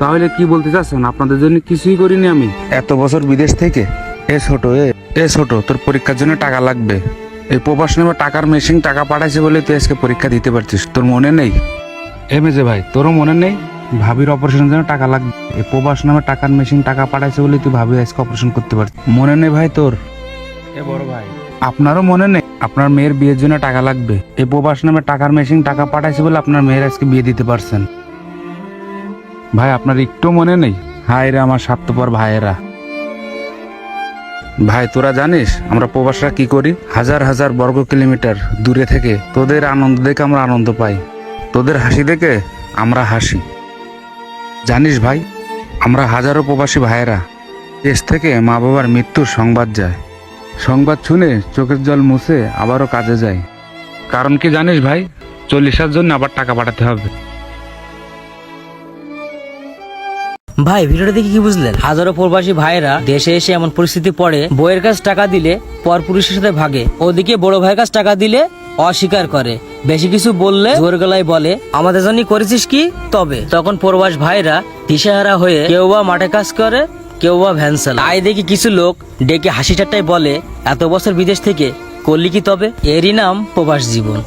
তাহলে কি বলতে চাচ্ছেন? আপনাদের জন্য কিছুই করিনি আমি। এত বছর বিদেশ থেকে? এ ছোট এ এ ছোট তোর পরীক্ষার জন্য টাকা লাগবে। এই প্রবাস নেবে টাকার মেশিন টাকা পাঠাইছে বলে তুই আজকে পরীক্ষা দিতে পারছিস তোর মনে নেই? এ মেজে ভাই তোরও মনে নেই? ভাবির অপারেশনের জন্য টাকা লাগবে। এই প্রবাস নামে টাকার মেশিন টাকা পাঠাইছে বলে তুই ভাবি আজকে অপারেশন করতে পারছিস মনে নেই ভাই তোর? এ বড় ভাই। আপনারও মনে নেই? আপনার মেয়ের বিয়ের জন্য টাকা লাগবে। এই প্রবাস নামে টাকার মেশিন টাকা পাঠাইছে বলে আপনার মেয়ের আজকে বিয়ে দিতে পারছেন। ভাই, আপনার একটু মনে নেই? হায় রে আমার স্বার্থপর ভাইয়েরা। ভাই, তোরা জানিস আমরা প্রবাসরা কি করি? হাজার হাজার বর্গ কিলোমিটার দূরে থেকে তোদের আনন্দ দেখে আমরা আনন্দ পাই। তোদের হাসি দেখে আমরা হাসি। জানিস ভাই, আমরা হাজারো প্রবাসী ভাইয়েরা দেশ থেকে মা বাবার মৃত্যুর সংবাদ যায়। সংবাদ শুনে চোখের জল মুছে আবারও কাজে যায়। কারণ কি জানিস ভাই, চল্লিশের জন্য আবার টাকা পাঠাতে হবে। ভাই, ভিডিওটা দেখে কি বুঝলেন? হাজারো প্রবাসী ভাইয়েরা দেশে এসে এমন পরিস্থিতি পড়ে, বইয়ের কাছে টাকা দিলে পর পুরুষের সাথে ভাগে। ওদিকে বড় ভাইয়ের কাছে টাকা দিলে অস্বীকার করে। বেশি কিছু বললে জোর গলায় বলে, আমাদের জন্য করেছিস কি? তবে তখন প্রবাস ভাইরা দিশেহারা হয়ে কেউ বা মাঠে কাজ করে, কেউ বা ভ্যান চালায়। তাই দেখি কিছু লোক ডেকে হাসি ঠাট্টায় বলে, এত বছর বিদেশ থেকে করলি কি তবে? এরই নাম প্রবাস জীবন।